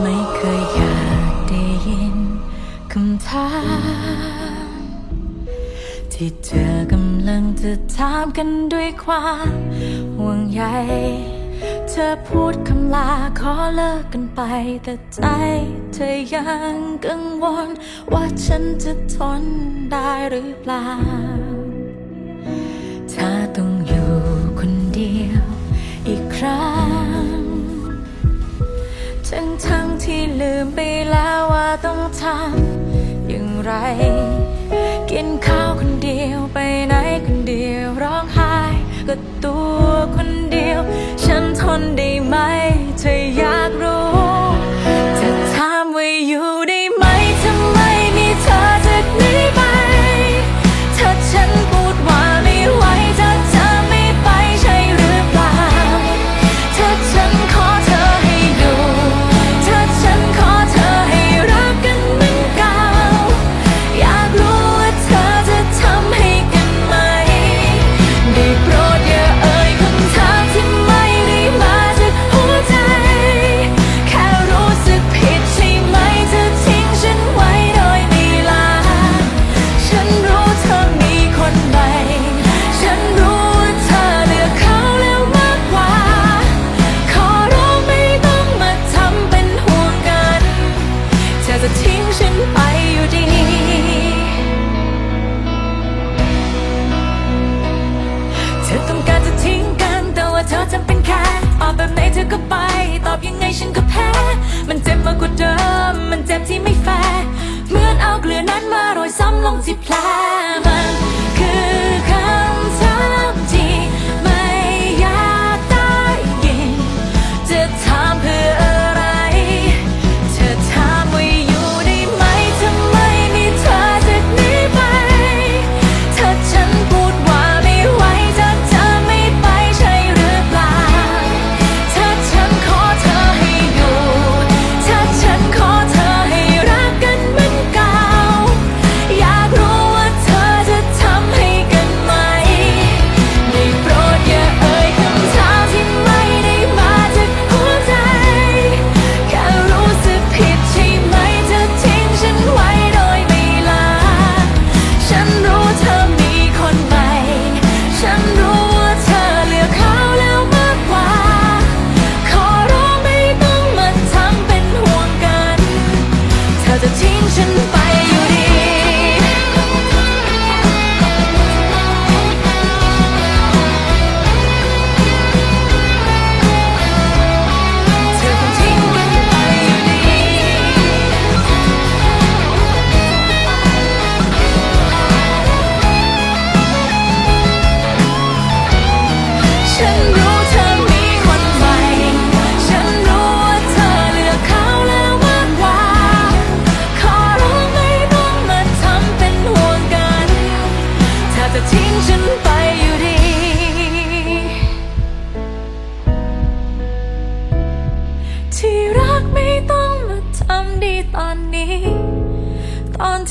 ไม่เคยอยากได้ยินคำถาม ที่เธอกำลังจะถามกันด้วยความห่วงใยเธอพูดคำลาขอเลิกกันไป แต่ใจเธอยังกังวล ว่าฉันจะทนได้หรือเปล่า ถ้าต้องอยู่คนเดียว ทั้งทั้งที่ลืมไปแล้วว่าต้องทำอย่างไร กินข้าวคนเดียวไปไหนคนเดียวร้องไห้ก็ตัวคนเดียว ฉันทนได้ ฉันไปอยู่ดี เธอต้องการจะทิ้งกัน แต่ว่าเธอจำเป็นแค่ตอบแบบไหนเธอก็ไป ตอบยังไงฉันก็แพ้ มันเจ็บมากกว่าเดิม มันเจ็บที่ไม่แฟร์ เหมือนเอาเกลือนั้นมาโรยซ้ำลงที่แผล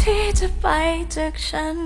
ที่จะไปจากฉัน